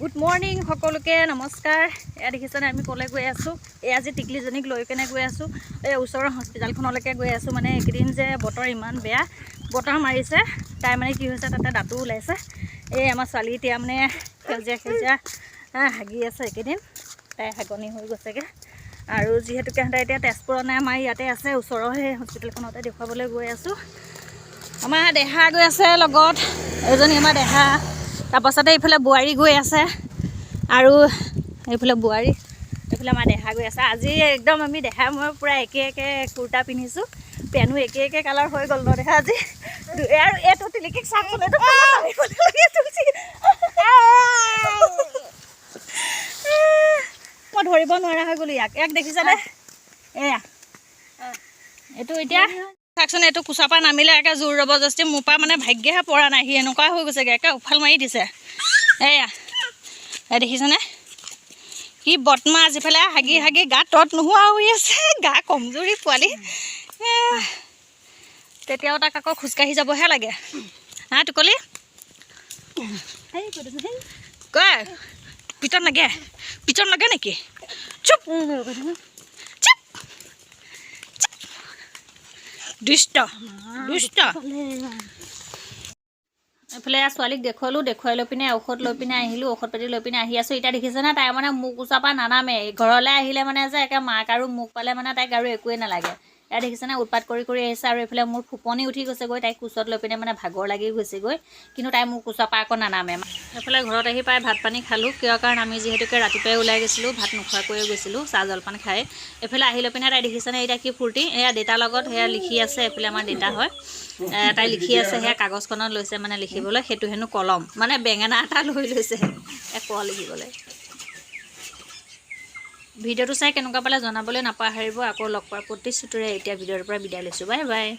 Good morning সকলোকে নমস্কাৰ। এয়া দেখিছেনে আমি ক'লৈ গৈ আছোঁ। এই আজি টিকলিজনীক লৈ কেনে গৈ আছোঁ। এই ওচৰৰ হস্পিটেলখনলৈকে গৈ আছোঁ। মানে এইকেইদিন যে বতৰ ইমান বেয়া বতৰ মাৰিছে। তাই মানে কি হৈছে তাতে দাঁতো ওলাইছে। এই আমাৰ ছোৱালী এতিয়া মানে সেউজীয়া সেউজীয়া হাগি আছে এইকেইদিন। তাই হাগনি হৈ গৈছেগৈ। আৰু যিহেতুকে সিহঁতে এতিয়া তেজপুৰত নাই আমাৰ ইয়াতে আছে ওচৰৰ সেই হস্পিটেলখনতে দেখুৱাবলৈ গৈ আছোঁ। আমাৰ দেহা গৈ আছে লগত। এজনী আমাৰ দেহা। তাৰপাছতে এইফালে বোৱাৰী গৈ আছে আৰু এইফালে বোৱাৰী, এইফালে আমাৰ দেহা গৈ আছে। আজি একদম আমি দেহা মই পূৰা একে একে কুৰ্তা পিন্ধিছোঁ, পেনো একে একে কালাৰ হৈ গ'ল ন দেহা আজি। আৰু এইটো তিলিকিক চাবলৈ মই ধৰিব নোৱাৰা হৈ গ'লো ইয়াক। ইয়াক দেখিছানে? এয়া। এইটো এতিয়া চাওকচোন এইটো কোচাৰ পৰা নামিলে একে জোৰ জবৰদস্তি মোৰ পৰা মানে ভাগ্যহে পৰা নাই সি এনেকুৱা হৈ গৈছেগৈ একে উফাল মাৰি দিছে। এয়া এই দেখিছেনে? সি বদমাছ ইফালে হাগি হাগি গা তত নোহোৱা হৈ আছে গা কমজুৰি পোৱালি। তেতিয়াও তাক আকৌ খোজকাঢ়ি যাবহে লাগে। হা টুকলি? কয় পিতন লাগে পিতন লাগে নেকি? চুপ! দুষ্ট দুষ্ট। এইফালে ছোৱালীক দেখুৱালোঁ দেখুৱাই লৈ পিনে ঔষধ লৈ পিনে আহিলোঁ ঔষধ পাতি লৈ পিনে আহি আছোঁ। এতিয়া দেখিছেনে তাই মানে মোক ওচৰৰ পৰা নানামে। ঘৰলৈ আহিলে মানে যে একে মাক আৰু মোক পালে মানে তাইক আৰু একোৱেই নালাগে। এয়া দেখিছেনে উৎপাত কৰি কৰি আহিছে আৰু এইফালে মোৰ ফুপনি উঠি গৈছেগৈ। তাইক কোচত লৈ পিনে মানে ভাগৰ লাগি গৈছেগৈ। কিন্তু তাই মোৰ কোচৰ পৰা আকৌ নানামে। এইফালে ঘৰত আহি পাই ভাত পানী খালোঁ। কিয় কাৰণ আমি যিহেতুকে ৰাতিপুৱাই ওলাই গৈছিলোঁ ভাত নোখোৱাকৈয়ে গৈছিলোঁ চাহ জলপান খাই। এইফালে আহি লৈ পিনে তাই দেখিছেনে এতিয়া কি ফূৰ্তি? এয়া দেউতাৰ লগত সেয়া লিখি আছে এইফালে আমাৰ দেউতা হয়। তাই লিখি আছে সেয়া কাগজখনত লৈছে মানে লিখিবলৈ। সেইটো হেনো কলম। মানে বেঙেনা এটা লৈ লৈছে। এক লিখিবলৈ ভিডিঅ'টো চাই কেনেকুৱা পালে জনাবলৈ নাপাহৰিব আকৌ লগ পোৱাৰ প্ৰতিশ্ৰুতিৰে এতিয়া ভিডিঅ'ৰ পৰা বিদায় লৈছোঁ। Bye bye.